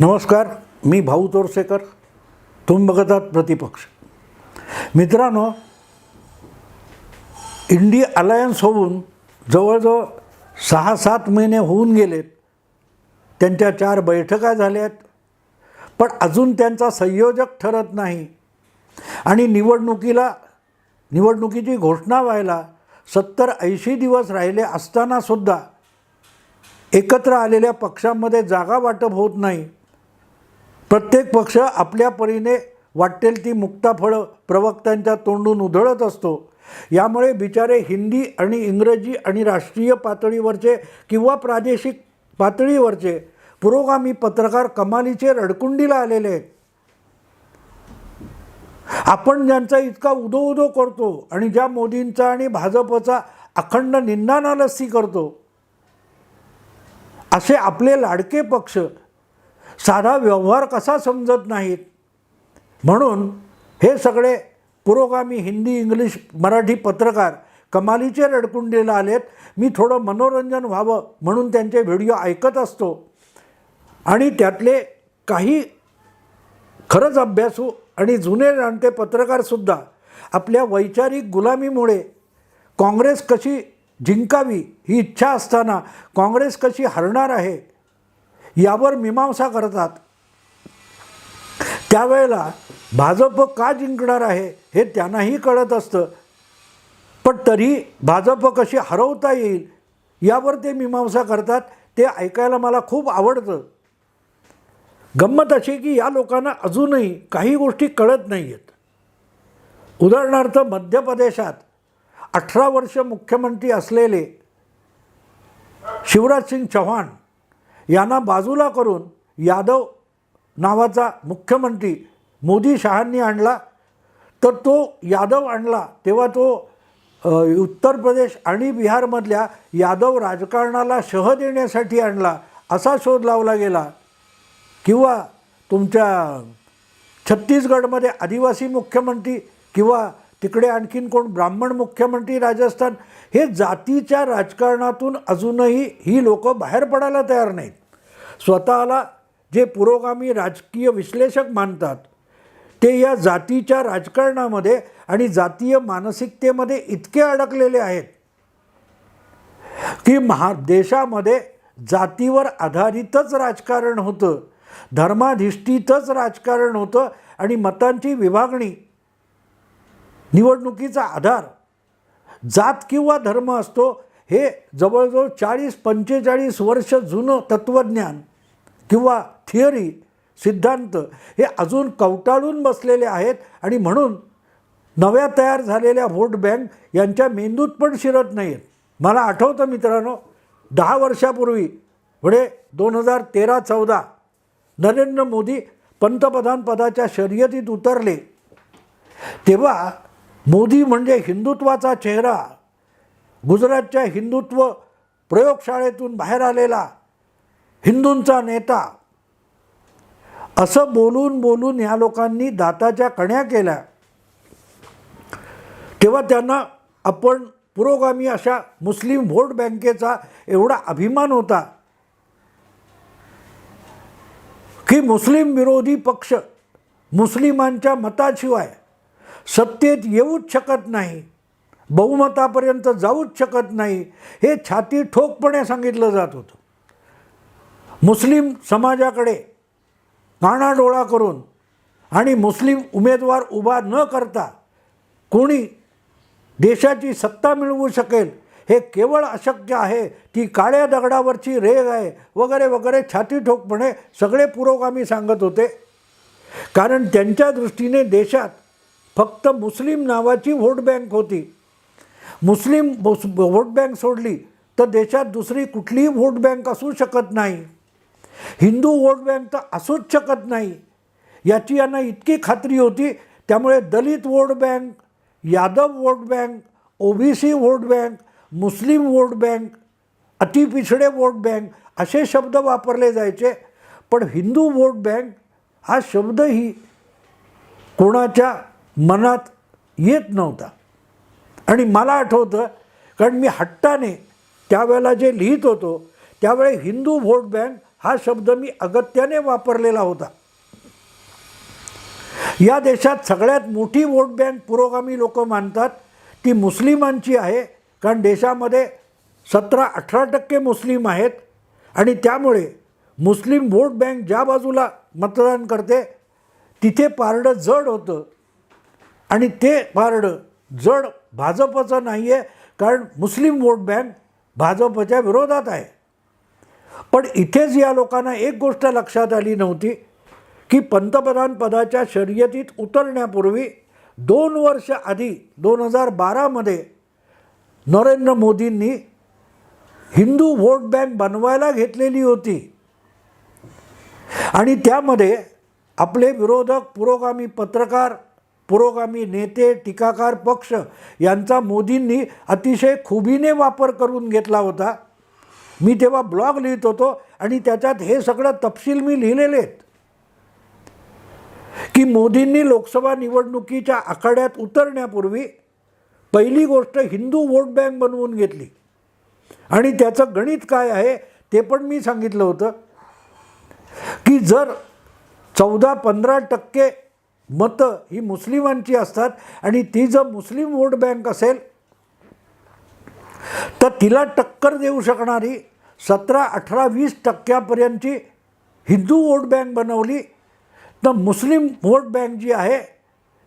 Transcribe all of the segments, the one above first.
नमस्कार मी भाऊ तोरसेकर तुम्ही बघत आहात प्रतिपक्ष. मित्रांनो इंडी अलायन्स होऊन जवळजवळ सहा सात महिने होऊन गेलेत. त्यांच्या चार बैठका झाल्यात. पण अजून त्यांचा संयोजक ठरत नाही. आणि निवडणुकीला निवडणुकीची घोषणा व्हायला सत्तर ऐंशी दिवस राहिले असतानासुद्धा एकत्र आलेल्या पक्षांमध्ये जागा वाटप होत नाही. प्रत्येक पक्ष आपल्या परीने वाटेल ती मुक्ताफळं प्रवक्त्यांच्या तोंडून उधळत असतो. यामुळे बिचारे हिंदी आणि इंग्रजी आणि राष्ट्रीय पातळीवरचे किंवा प्रादेशिक पातळीवरचे पुरोगामी पत्रकार कमालीचे रडकुंडीला आलेले आहेत. आपण ज्यांचा इतका उदो उदो करतो आणि ज्या मोदींचा आणि भाजपचा अखंड निंदानालस्ती करतो असे आपले लाडके पक्ष साधा व्यवहार कसा समजत नाहीत? म्हणून हे सगळे पुरोगामी हिंदी इंग्लिश मराठी पत्रकार कमालीचे रडकुंडीला आलेत. मी थोडं मनोरंजन व्हावं म्हणून त्यांचे व्हिडिओ ऐकत असतो. आणि त्यातले काही खरंच अभ्यासू आणि जुने जाणते पत्रकारसुद्धा आपल्या वैचारिक गुलामीमुळे काँग्रेस कशी जिंकावी ही इच्छा असताना काँग्रेस कशी हरणार आहे यावर मीमांसा करतात. त्यावेळेला भाजप का जिंकणार आहे हे त्यांनाही कळत असतं. पण तरी भाजप कशी हरवता येईल यावर ते मीमांसा करतात ते ऐकायला मला खूप आवडतं. गंमत अशी की या लोकांना अजूनही काही गोष्टी कळत नाही आहेत उदाहरणार्थ मध्य प्रदेशात अठरा वर्ष मुख्यमंत्री असलेले शिवराज सिंग चव्हाण यांना बाजूला करून यादव नावाचा मुख्यमंत्री मोदी शहांनी आणला. तर तो यादव आणला. तेव्हा तो उत्तर प्रदेश आणि बिहारमधल्या यादव राजकारणाला शह देण्यासाठी आणला असा शोध लावला गेला. किंवा तुमच्या छत्तीसगडमध्ये आदिवासी मुख्यमंत्री किंवा तिकडे आणखीन कोण? ब्राह्मण मुख्यमंत्री राजस्थान. हे जातीच्या राजकारणातून अजूनही ही लोक बाहेर पडायला तयार नाहीत. स्वतःला जे पुरोगामी राजकीय विश्लेषक मानतात ते या जातीच्या राजकारणामध्ये आणि जातीय मानसिकतेमध्ये इतके अडकलेले आहेत की महा देशामध्ये जातीवर आधारितच राजकारण होतं धर्माधिष्ठितच राजकारण होतं आणि मतांची विभागणी निवडणुकीचा आधार. जात किंवा धर्म असतो हे जवळजवळ चाळीस पंचेचाळीस वर्ष जुनं तत्त्वज्ञान किंवा थिअरी सिद्धांत हे अजून कवटाळून बसलेले आहेत आणि म्हणून नव्या तयार झालेल्या व्होट बँक यांच्या मेंदूत पण शिरत नाहीत. मला आठवतं मित्रांनो दहा वर्षापूर्वी पुढे दोन हजार तेरा चौदा नरेंद्र मोदी पंतप्रधानपदाच्या शर्यतीत उतरले. तेव्हा मोदी म्हणजे हिंदुत्वाचा चेहरा. गुजरातच्या हिंदुत्व प्रयोगशाळेतून बाहेर आलेला हिंदूंचा नेता. असं बोलून बोलून ह्या लोकांनी दाताच्या कण्या केल्या. तेव्हा त्यांना आपण पुरोगामी अशा मुस्लिम व्होट बँकेचा एवढा अभिमान होता. की मुस्लिम विरोधी पक्ष मुस्लिमांच्या मताशिवाय सत्तेत येऊच शकत नाही. बहुमतापर्यंत जाऊच शकत नाही. हे छाती ठोकपणे सांगितलं जात होतं. मुस्लिम समाजाकडे कानाडोळा करून आणि मुस्लिम उमेदवार उभा न करता कोणी देशाची सत्ता मिळवू शकेल हे केवळ अशक्य आहे. ती काळ्या दगडावरची रेग आहे. वगैरे वगैरे छाती ठोकपणे सगळे पुरोगामी सांगत होते. कारण त्यांच्या दृष्टीने देशात फक्त मुस्लिम नावाची व्होट बँक होती. मुस्लिम व्होट बँक सोडली तर देशात दुसरी कुठलीही व्होट बँक असू शकत नाही. हिंदू व्होट बँक तर असूच शकत नाही. याची यांना इतकी खात्री होती त्यामुळे Dalit vote bank Yadav vote bank OBC vote bank Muslim vote bank अतिपिछडे vote bank असे शब्द वापरले जायचे. पण हिंदू व्होट बँक हा शब्दही कोणाच्या मनात येत नव्हता. आणि मला आठवतं कारण मी हट्टाने त्यावेळेला जे लिहित होतो त्यावेळी हिंदू व्होट बँक हा शब्द मी अगत्याने वापरलेला होता. या देशात सगळ्यात मोठी वोट बँक पुरोगामी लोक मानतात ती मुस्लिमांची आहे कारण देशामध्ये सतरा अठरा टक्के मुस्लिम आहेत. आणि त्यामुळे मुस्लिम वोट बँक ज्या बाजूला मतदान करते तिथे पारडं जड होतं. आणि ते पारडं जड भाजपचं नाही आहे कारण मुस्लिम वोट बँक भाजपच्या विरोधात आहे. पण इथेच या लोकांना एक गोष्ट लक्षात आली नव्हती की पंतप्रधान पदाच्या शर्यतीत उतरण्यापूर्वी दोन वर्ष आधी दोन हजार बारामध्ये नरेंद्र मोदींनी हिंदू वोट बँक बनवायला घेतलेली होती. आणि त्यामध्ये आपले विरोधक पुरोगामी पत्रकार पुरोगामी नेते टीकाकार पक्ष यांचा मोदींनी अतिशय खुबीने वापर करून घेतला होता. मी तेव्हा ब्लॉग लिहित होतो आणि त्याच्यात हे सगळं तपशील मी लिहिलेले आहेत की मोदींनी लोकसभा निवडणुकीच्या आखाड्यात उतरण्यापूर्वी पहिली गोष्ट हिंदू वोट बँक बनवून घेतली. आणि त्याचं गणित काय आहे ते पण मी सांगितलं होतं. की जर चौदा पंधरा टक्के मतं ही मुस्लिमांची असतात आणि ती जर मुस्लिम वोट बँक असेल तर तिला टक्कर देऊ शकणारी सतरा अठरा वीस टक्क्यापर्यंतची हिंदू वोट बँक बनवली. तर मुस्लिम वोट बँक जी आहे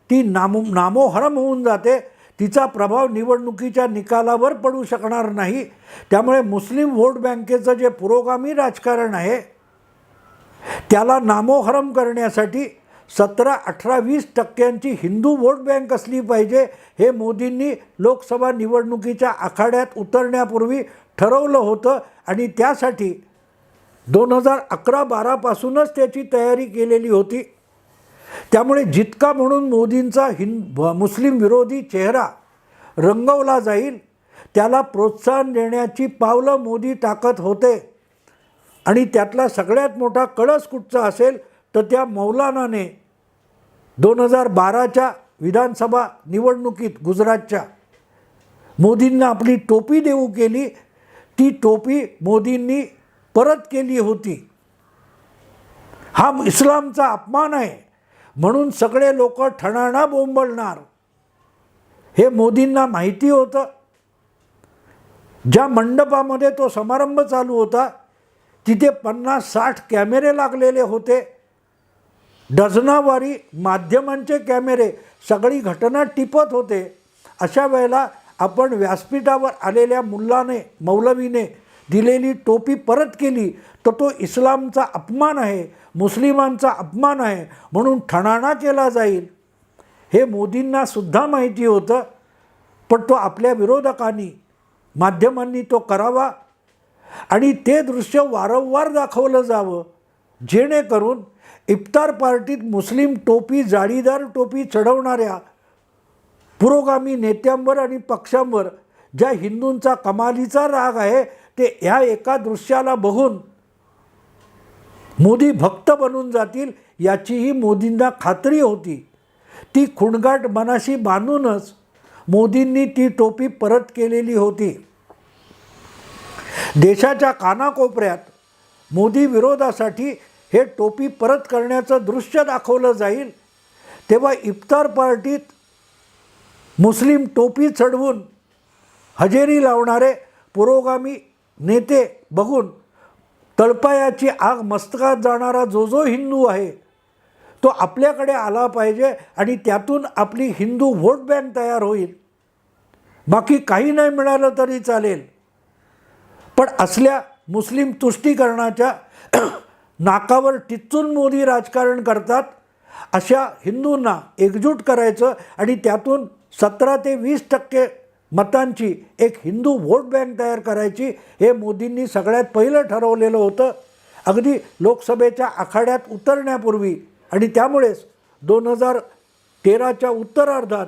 ती नामो नामोहरम होऊन जाते. तिचा प्रभाव निवडणुकीच्या निकालावर पडू शकणार नाही. त्यामुळे मुस्लिम वोट बँकेचं जे पुरोगामी राजकारण आहे त्याला नामोहरम करण्यासाठी सतरा अठरा वीस टक्क्यांची हिंदू वोट बँक असली पाहिजे हे मोदींनी लोकसभा निवडणुकीच्या आखाड्यात उतरण्यापूर्वी ठरवलं होतं आणि त्यासाठी दोन हजार अकरा बारापासूनच त्याची तयारी केलेली होती. त्यामुळे जितका म्हणून मोदींचा हिंद मुस्लिम विरोधी चेहरा रंगवला जाईल त्याला प्रोत्साहन देण्याची पावलं मोदी टाकत होते. आणि त्यातला सगळ्यात मोठा कळस कुठचा असेल तर त्या मौलानाने दोन हजार बाराच्या विधानसभा निवडणुकीत गुजरातच्या मोदींना आपली टोपी देऊ केली. ती टोपी मोदींनी परत केली होती. हा इस्लामचा अपमान आहे. म्हणून सगळे लोक ठणाणा बोंबलणार. हे मोदींना माहिती होतं. ज्या मंडपामध्ये तो समारंभ चालू होता तिथे पन्नास साठ कॅमेरे लागलेले होते. डझनावारी माध्यमांचे कॅमेरे सगळी घटना टिपत होते. अशा वेळेला आपण व्यासपीठावर आलेल्या मुल्लाने मौलवीने दिलेली टोपी परत केली तर तो इस्लामचा अपमान आहे मुस्लिमांचा अपमान आहे म्हणून ठणाणा केला जाईल. हे मोदींना सुद्धा माहिती होतं पण तो आपल्या विरोधकांनी माध्यमांनी तो करावा आणि ते दृश्य वारंवार दाखवलं जावं जेणेकरून इफ्तार पार्टीत मुस्लिम टोपी जाळीदार टोपी चढवणाऱ्या पुरोगामी नेत्यांवर आणि पक्षांवर ज्या हिंदूंचा कमालीचा राग आहे ते ह्या एका दृश्याला बघून मोदी भक्त बनून जातील याचीही मोदींना खात्री होती. ती खुणगाट मनाशी बांधूनच मोदींनी ती टोपी परत केलेली होती. देशाच्या कानाकोपऱ्यात मोदी विरोधासाठी हे टोपी परत करण्याचं दृश्य दाखवलं जाईल. तेव्हा इफ्तार पार्टीत मुस्लिम टोपी चढवून हजेरी लावणारे पुरोगामी नेते बघून तळपायाची आग मस्तकात जाणारा जो जो हिंदू आहे तो आपल्याकडे आला पाहिजे आणि त्यातून आपली हिंदू व्होट बँक तयार होईल. बाकी काही नाही मिळालं तरी चालेल. पण असल्या मुस्लिम तुष्टीकरणाच्या नाकावर टिचून मोदी राजकारण करतात अशा हिंदूंना एकजूट करायचं आणि त्यातून सतरा ते वीस टक्के मतांची एक हिंदू व्होट बँक तयार करायची हे मोदींनी सगळ्यात पहिलं ठरवलेलं होतं. अगदी लोकसभेच्या आखाड्यात उतरण्यापूर्वी आणि त्यामुळेच दोन हजार तेराच्या उत्तरार्धात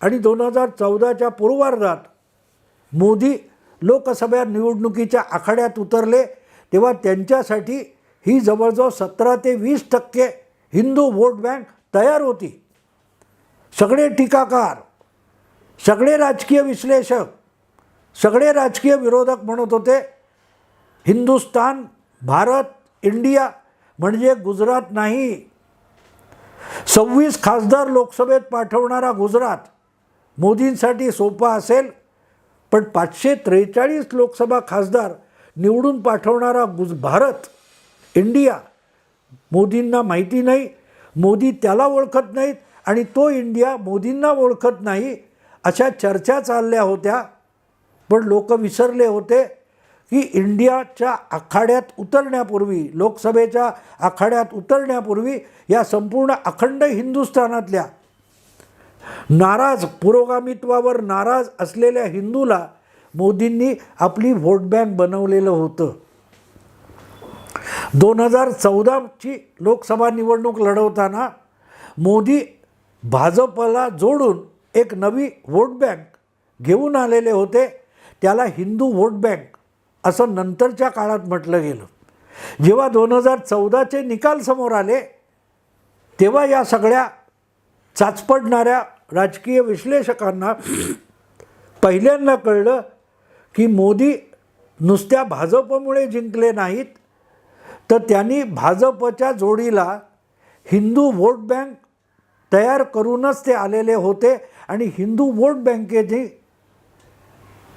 आणि दोन हजार चौदाच्या पूर्वार्धात मोदी लोकसभा निवडणुकीच्या आखाड्यात उतरले तेव्हा त्यांच्यासाठी ही जवळजवळ सतरा ते वीस टक्के हिंदू वोट बँक तयार होती. सगळे टीकाकार सगळे राजकीय विश्लेषक सगळे राजकीय विरोधक म्हणत होते हिंदुस्तान भारत इंडिया म्हणजे गुजरात नाही. सव्वीस खासदार लोकसभेत पाठवणारा गुजरात मोदींसाठी सोपा असेल पण पाचशे त्रेचाळीस लोकसभा खासदार निवडून पाठवणारा गुज भारत इंडिया. मोदींना माहिती नाही मोदी त्याला ओळखत नाहीत आणि तो इंडिया मोदींना ओळखत नाही अशा चर्चा चालल्या होत्या. पण लोक विसरले होते की इंडियाच्या आखाड्यात उतरण्यापूर्वी लोकसभेच्या आखाड्यात उतरण्यापूर्वी या संपूर्ण अखंड हिंदुस्थानातल्या नाराज पुरोगामित्वावर नाराज असलेल्या हिंदूला मोदींनी आपली व्होट बँक बनवलेलं होतं. दोन हजार चौदाची लोकसभा निवडणूक लढवताना मोदी भाजपला जोडून एक नवी वोट बँक घेऊन आलेले होते. त्याला हिंदू वोट बँक असं नंतरच्या काळात म्हटलं गेलं. जेव्हा दोन हजार चौदाचे निकाल समोर आले तेव्हा या सगळ्या चाचपडणाऱ्या राजकीय विश्लेषकांना पहिल्यांदा कळलं की मोदी नुसत्या भाजपमुळे जिंकले नाहीत तर त्यांनी भाजपच्या जोडीला हिंदू वोट बँक तयार करूनच ते आलेले होते आणि हिंदू वोट बँकेने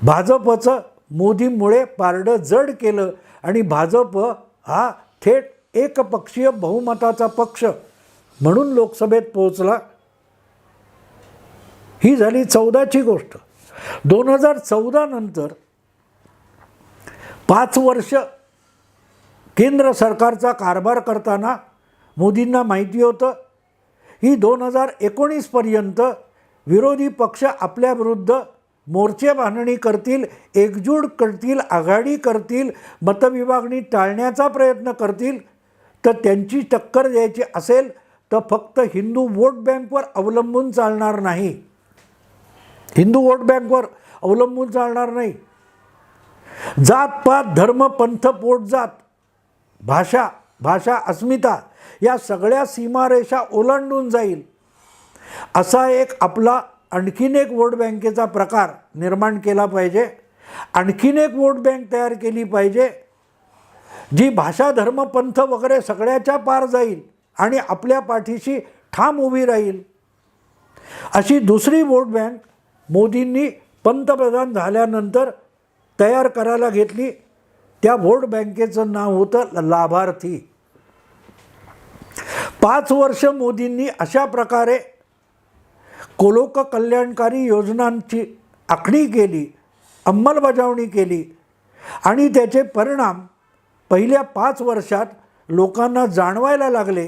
भाजपचं मोदीमुळे पारडं जड केलं आणि भाजप हा थेट एकपक्षीय बहुमताचा पक्ष म्हणून लोकसभेत पोहोचला. ही झाली चौदाची गोष्ट. दोन हजार चौदा नंतर पाच वर्ष केंद्र सरकारचा कारभार करताना मोदींना माहिती होतं ही दोन हजार एकोणीसपर्यंत विरोधी पक्ष आपल्याविरुद्ध मोर्चे बांधणी करतील एकजूट करतील आघाडी करतील मतविभागणी टाळण्याचा प्रयत्न करतील तर त्यांची टक्कर द्यायची असेल तर फक्त हिंदू वोट बँकवर अवलंबून चालणार नाही. हिंदू वोट बँकवर अवलंबून चालणार नाही. जात पात धर्म पंथ पोट जात भाषा भाषा अस्मिता या सगळ्या सीमारेषा ओलांडून जाईल. असा एक आपला आणखीन एक वोट बँकेचा प्रकार निर्माण केला पाहिजे. आणखीन एक वोट बँक तयार केली पाहिजे. जी भाषा धर्म पंथ वगैरे सगळ्याच्या पार जाईल आणि आपल्या पाठीशी ठाम उभी राहील. अशी दुसरी वोट बँक मोदींनी पंतप्रधान झाल्यानंतर तयार करायला घेतली. त्या व्होट बँकेचं नाव होतं लाभार्थी. पाच वर्ष मोदींनी अशा प्रकारे कोलोक कल्याणकारी योजनांची आखणी केली अंमलबजावणी केली आणि त्याचे परिणाम पहिल्या पाच वर्षात लोकांना जाणवायला लागले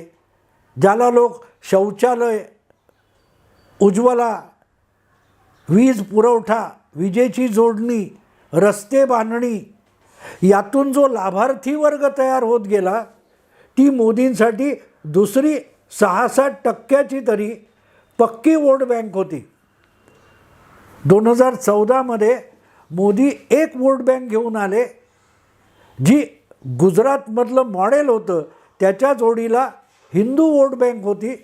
ज्याला लोक शौचालय उज्ज्वला वीज पुरवठा विजेची जोडणी रस्ते बांधणी यातून जो लाभार्थी वर्ग तयार होत गेला ती मोदींसाठी दुसरी सहा सात टक्क्याची तरी पक्की वोट बँक होती. दोन हजार चौदामध्ये मोदी एक वोट बँक घेऊन आले जी गुजरातमधलं मॉडेल होतं त्याच्या जोडीला हिंदू वोट बँक होती.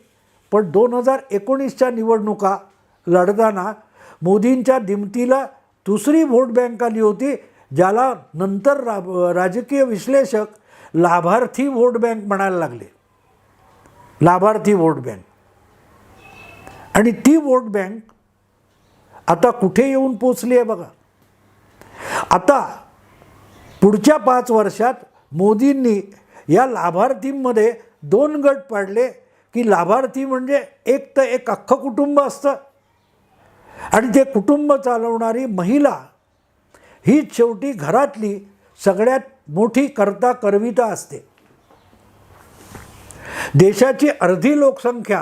पण दोन हजार एकोणीसच्या निवडणुका लढताना मोदींच्या दिमतीला दुसरी वोट बँक आली होती ज्याला नंतर राब राजकीय विश्लेषक लाभार्थी व्होट बँक म्हणायला लागले. लाभार्थी व्होट बँक. आणि ती व्होट बँक आता कुठे येऊन पोचली आहे बघा. आता पुढच्या पाच वर्षात मोदींनी या लाभार्थींमध्ये दोन गट पाडले की लाभार्थी म्हणजे एक तर एक अख्खं कुटुंब असतं. आणि ते कुटुंब चालवणारी महिला हीच शेवटी घरातली सगळ्यात मोठी करता करविता असते. देशाची अर्धी लोकसंख्या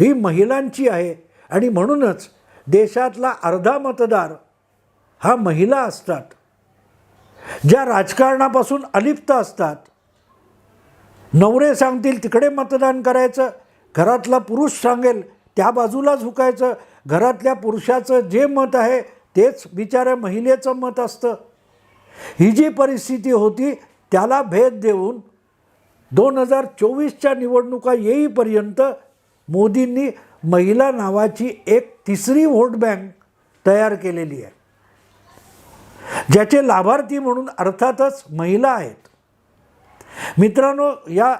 ही महिलांची आहे आणि म्हणूनच देशातला अर्धा मतदार हा महिला असतात. ज्या राजकारणापासून अलिप्त असतात. नवरे सांगतील तिकडे मतदान करायचं घरातला पुरुष सांगेल त्या बाजूला झुकायचं घरातल्या पुरुषाचं जे मत आहे तेच बिचाऱ्या महिलेचं मत असतं. ही जी परिस्थिती होती त्याला भेद देऊन दोन हजार चोवीसच्या निवडणुका येईपर्यंत मोदींनी महिला नावाची एक तिसरी व्होट बँक तयार केलेली आहे. ज्याचे लाभार्थी म्हणून अर्थातच महिला आहेत. मित्रांनो या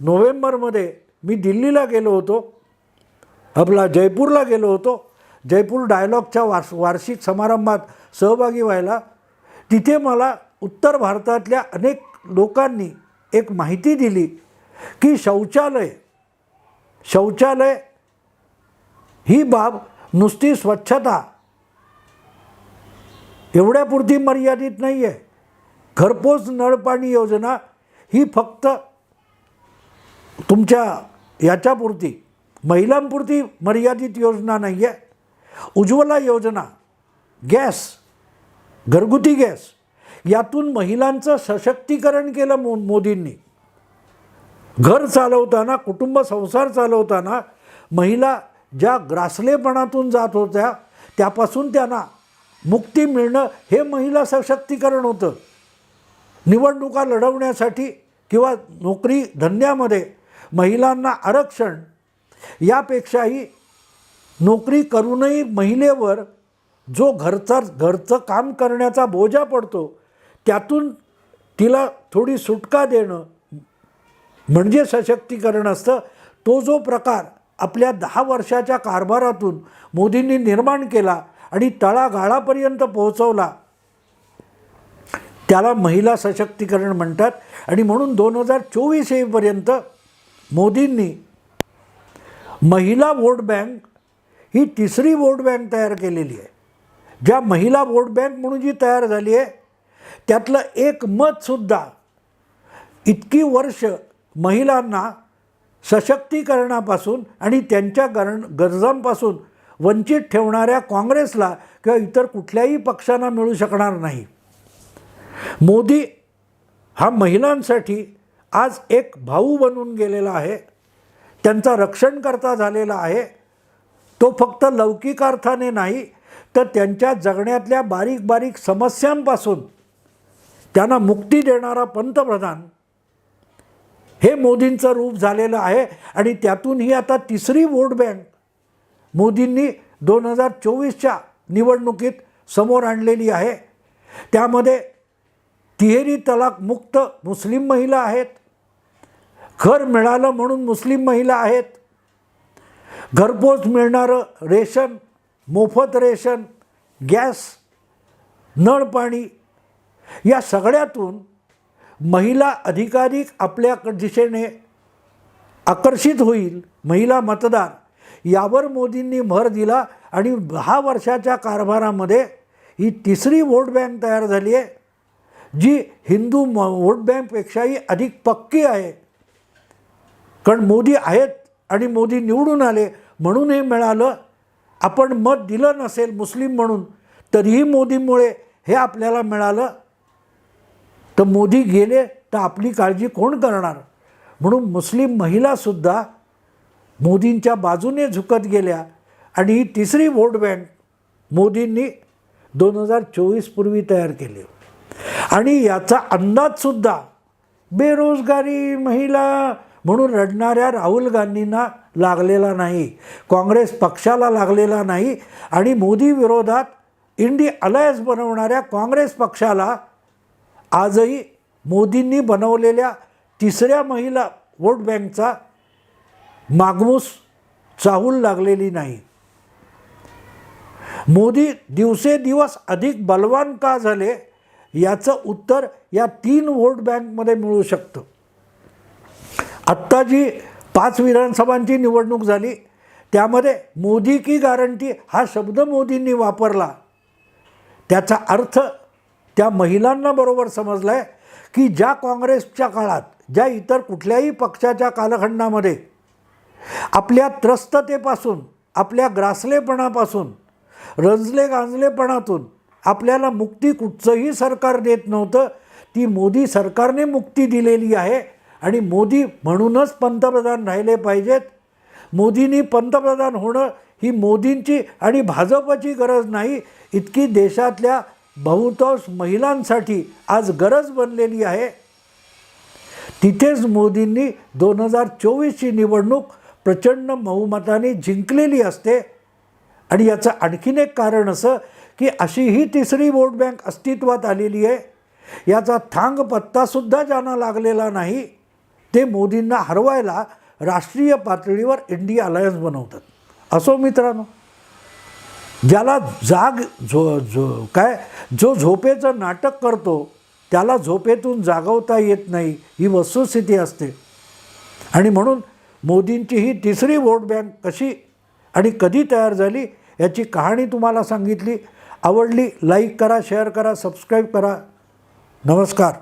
नोव्हेंबरमध्ये मी दिल्लीला गेलो होतो. आपला जयपूरला गेलो होतो. जयपूर डायलॉगच्या वार्ष वार्षिक समारंभात सहभागी व्हायला तिथे मला उत्तर भारतातल्या अनेक लोकांनी एक माहिती दिली की शौचालय शौचालय ही बाब नुसती स्वच्छता एवढ्यापुरती मर्यादित नाही आहे घरपोच नळपाणी योजना ही फक्त तुमच्या याच्यापुरती महिलांपुरती मर्यादित योजना नाही आहे उज्ज्वला योजना गॅस घरगुती गॅस यातून महिलांचं सशक्तीकरण केलं मो मोदींनी. घर चालवताना कुटुंब संसार चालवताना महिला ज्या ग्रासलेपणातून जात होत्या त्यापासून त्यांना मुक्ती मिळणं हे महिला सशक्तीकरण होतं. निवडणुका लढवण्यासाठी किंवा नोकरी धंद्यामध्ये महिलांना आरक्षण यापेक्षाही नोकरी करूनही महिलेवर जो घरचा घरचं काम करण्याचा बोजा पडतो त्यातून तिला थोडी सुटका देणं म्हणजे सशक्तीकरण असतं. तो जो प्रकार आपल्या दहा वर्षाच्या कारभारातून मोदींनी निर्माण केला आणि तळागाळापर्यंत पोहोचवला त्याला महिला सशक्तीकरण म्हणतात. आणि म्हणून दोन हजार चोवीस येईपर्यंत मोदींनी महिला वोट बँक ही तिसरी वोट बँक तयार केलेली आहे. ज्या महिला वोट बँक म्हणून जी तयार झाली आहे त्यातलं एक मतसुद्धा इतकी वर्ष महिलांना सशक्तीकरणापासून आणि त्यांच्या गरण गरजांपासून वंचित ठेवणाऱ्या काँग्रेसला किंवा इतर कुठल्याही पक्षांना मिळू शकणार नाही. मोदी हा महिलांसाठी आज एक भाऊ बनून गेलेला आहे. त्यांचा रक्षणकर्ता झालेला आहे. तो फक्त लौकिक अर्थाने नाही तर त्यांच्या जगण्यातल्या बारीक बारीक समस्यांपासून त्यांना मुक्ती देणारा पंतप्रधान हे मोदींचं रूप झालेलं आहे. आणि त्यातून ही आता तिसरी वोट बँक मोदींनी दोन हजार चोवीसच्या निवडणुकीत समोर आणलेली आहे. त्यामध्ये तिहेरी तलाक मुक्त मुस्लिम महिला आहेत. घर मिळालं म्हणून मुस्लिम महिला आहेत. घरपोच मिळणारं रेशन मोफत रेशन गॅस नळपाणी या सगळ्यातून महिला अधिकाधिक आपल्या दिशेने आकर्षित होईल. महिला मतदार यावर मोदींनी भर दिला आणि दहा वर्षाच्या कारभारामध्ये ही तिसरी वोट बँक तयार झाली आहे जी हिंदू म वोट बँकपेक्षाही अधिक पक्की आहे. कारण मोदी आहेत आणि मोदी निवडून आले म्हणून हे मिळालं. आपण मत दिलं नसेल मुस्लिम म्हणून तरीही मोदीमुळे हे आपल्याला मिळालं. तर मोदी गेले तर आपली काळजी कोण करणार? म्हणून मुस्लिम महिलासुद्धा मोदींच्या बाजूने झुकत गेल्या. आणि ही तिसरी वोट बँक मोदींनी दोन हजार चोवीसपूर्वी तयार केली आणि याचा अंदाजसुद्धा बेरोजगारी महिला म्हणून रडणाऱ्या राहुल गांधींना लागलेला नाही काँग्रेस पक्षाला लागलेला नाही आणि मोदी विरोधात इंडी अलायन्स बनवणाऱ्या काँग्रेस पक्षाला आजही मोदींनी बनवलेल्या तिसऱ्या महिला वोट बँकचा मागमूस चाहूल लागलेली नाही. मोदी दिवसेदिवस अधिक बलवान का झाले याचं उत्तर या तीन वोट बँकमध्ये मिळू शकतं. आत्ता जी पाच विधानसभांची निवडणूक झाली त्यामध्ये मोदी की गारंटी हा शब्द मोदींनी वापरला. त्याचा अर्थ त्या महिलांना बरोबर समजला आहे की ज्या काँग्रेसच्या काळात ज्या इतर कुठल्याही पक्षाच्या कालखंडामध्ये आपल्या त्रस्ततेपासून आपल्या ग्रासलेपणापासून रंजले गांजलेपणातून आपल्याला मुक्ती कुठचंही सरकार देत नव्हतं ती मोदी सरकारने मुक्ती दिलेली आहे आणि मोदी म्हणूनच पंतप्रधान राहिले पाहिजेत. मोदींनी पंतप्रधान होणं ही मोदींची आणि भाजपची गरज नाही. इतकी देशातल्या बहुतांश महिलांसाठी आज गरज बनलेली आहे. तिथेच मोदींनी दोन हजार चोवीसची निवडणूक प्रचंड बहुमताने जिंकलेली असते. आणि याचं आणखीन एक कारण असं की अशी ही तिसरी वोट बँक अस्तित्वात आलेली आहे. याचा थांग पत्तासुद्धा ज्यांना लागलेला नाही. ते मोदींना हरवायला राष्ट्रीय पातळीवर इंडिया अलायन्स बनवतात. असो मित्रांनो ज्याला जाग झो झो काय जो झोपेचं नाटक करतो त्याला झोपेतून जागवता येत नाही ही वस्तुस्थिती असते. आणि म्हणून मोदींची ही तिसरी वोट बँक कशी आणि कधी तयार झाली याची कहाणी तुम्हाला सांगितली. आवडली लाईक करा शेअर करा सबस्क्राईब करा. नमस्कार.